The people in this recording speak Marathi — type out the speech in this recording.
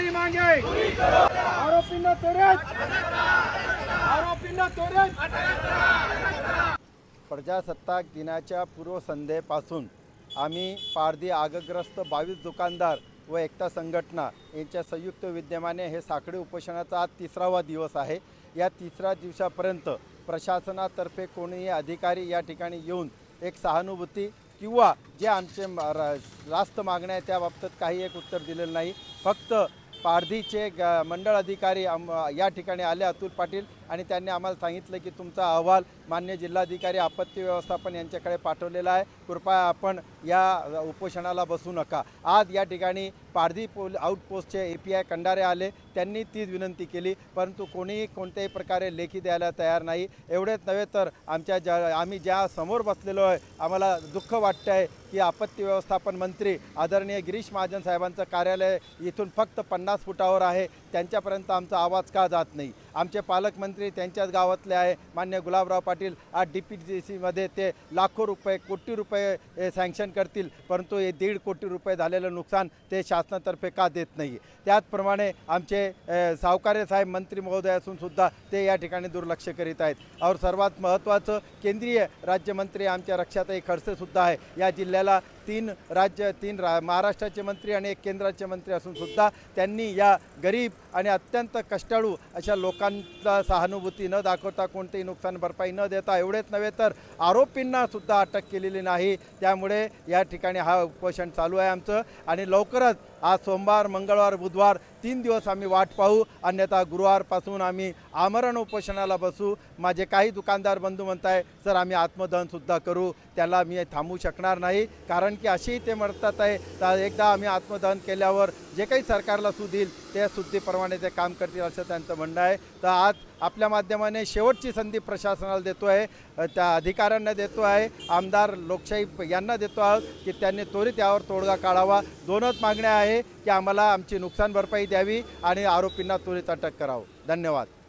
हमारी मांगे. आरोपींना त्वरित आरोपींना त्वरित प्रजासत्ताक दिनाच्या पूर्वसंध्येपासून आम्ही पारधी आगग्रस्त बावीस दुकानदार व एकता संघटना यांच्या संयुक्त विद्यमाने हे साखळी उपोषणाचा आज तिसरावा दिवस आहे. या तिसऱ्या दिवसापर्यंत प्रशासनातर्फे कोणीही अधिकारी या ठिकाणी येऊन एक सहानुभूती किंवा जे आमचे रा- रास्त मागण्या आहे त्याबाबतीत काही एक उत्तर दिलेलं नाही. फक्त पारधीचे ग मंडळ अधिकारी आम या ठिकाणी आले अतुल पाटील आणि त्यांनी आम्हाला सांगितलं की तुमचा अहवाल मान्य जिल्हाधिकारी आपत्ती व्यवस्थापन यांच्याकडे पाठवलेला आहे. कृपया आपण या उपोषणाला बसू नका. आज या ठिकाणी पारधी पोल आउटपोस्टचे ए पी आय कंडारे आले. त्यांनी तीच विनंती केली. परंतु कोणीही कोणत्याही प्रकारे लेखी द्यायला तयार नाही. एवढेच नव्हे तर आमच्या ज्या आम्ही ज्या समोर बसलेलो आहे आम्हाला दुःख वाटतं आहे की आपत्ती व्यवस्थापन मंत्री आदरणीय गिरीश महाजन साहेबांचं कार्यालय इथून फक्त पन्नास फुटावर आहे. त्यांच्यापर्यंत आमचा आवाज का जात नाही? आमचे पालकमंत्री त्यांच्याच गावातले आहे. मान्य गुलाबराव पाटील आज डी पी डी सीमध्ये ते लाखो रुपये कोटी रुपये सँक्शन करतील. परंतु हे दीड कोटी रुपये झालेलं नुकसान ते शासनातर्फे का देत नाही? त्याचप्रमाणे आमचे अ, सावकारे साहेब मंत्री महोदय असून सुद्धा ते या ठिकाणी दुर्लक्ष करीत आहेत. और सर्वात महत्त्वाचं केंद्रीय राज्यमंत्री आमच्या रक्षाताई खडसेसुद्धा आहे. या जिल्ह्याला तीन राज्य तीन रा महाराष्ट्राचे मंत्री आणि एक केंद्राचे मंत्री असून सुद्धा त्यांनी या गरीब आणि अत्यंत कष्टाळू अशा लोकांना सहानुभूती न दाखवता कोणतेही नुकसान भरपाई न देता एवढेच नव्हे तर आरोपींना सुद्धा अटक केलेली नाही. त्यामुळे या ठिकाणी हा उपोषण चालू आहे आमचं. आणि लवकरच आज सोमवार मंगळवार बुधवार तीन दिवस आम्ही वाट पाहू. अन्यथा गुरुवारपासून आम्ही आमरण उपोषणाला बसू. माझे काही दुकानदार बंधू म्हणताय सर आम्ही आत्मदहनसुद्धा करू. त्याला मी थांबू शकणार नाही. कारण की अशीही ते म्हणतात आहे तर एकदा आम्ही आत्मदहन केल्यावर जे काही सरकारला सुधील ते त्या सुद्धीप्रमाणे ते काम करतील असं त्यांचं म्हणणं आहे. तर आज आपल्या माध्यमाने शेवटची संधी प्रशासनाला देतो आहे त्या अधिकाऱ्यांना देतो आहे आमदार लोकशाही यांना देतो आहोत की त्यांनी त्वरित यावर तोडगा काढावा. दोनच मागण्या आहे की आम्हाला आमची नुकसान भरपाई द्यावी आणि आरोपींना त्वरित अटक करावं. धन्यवाद.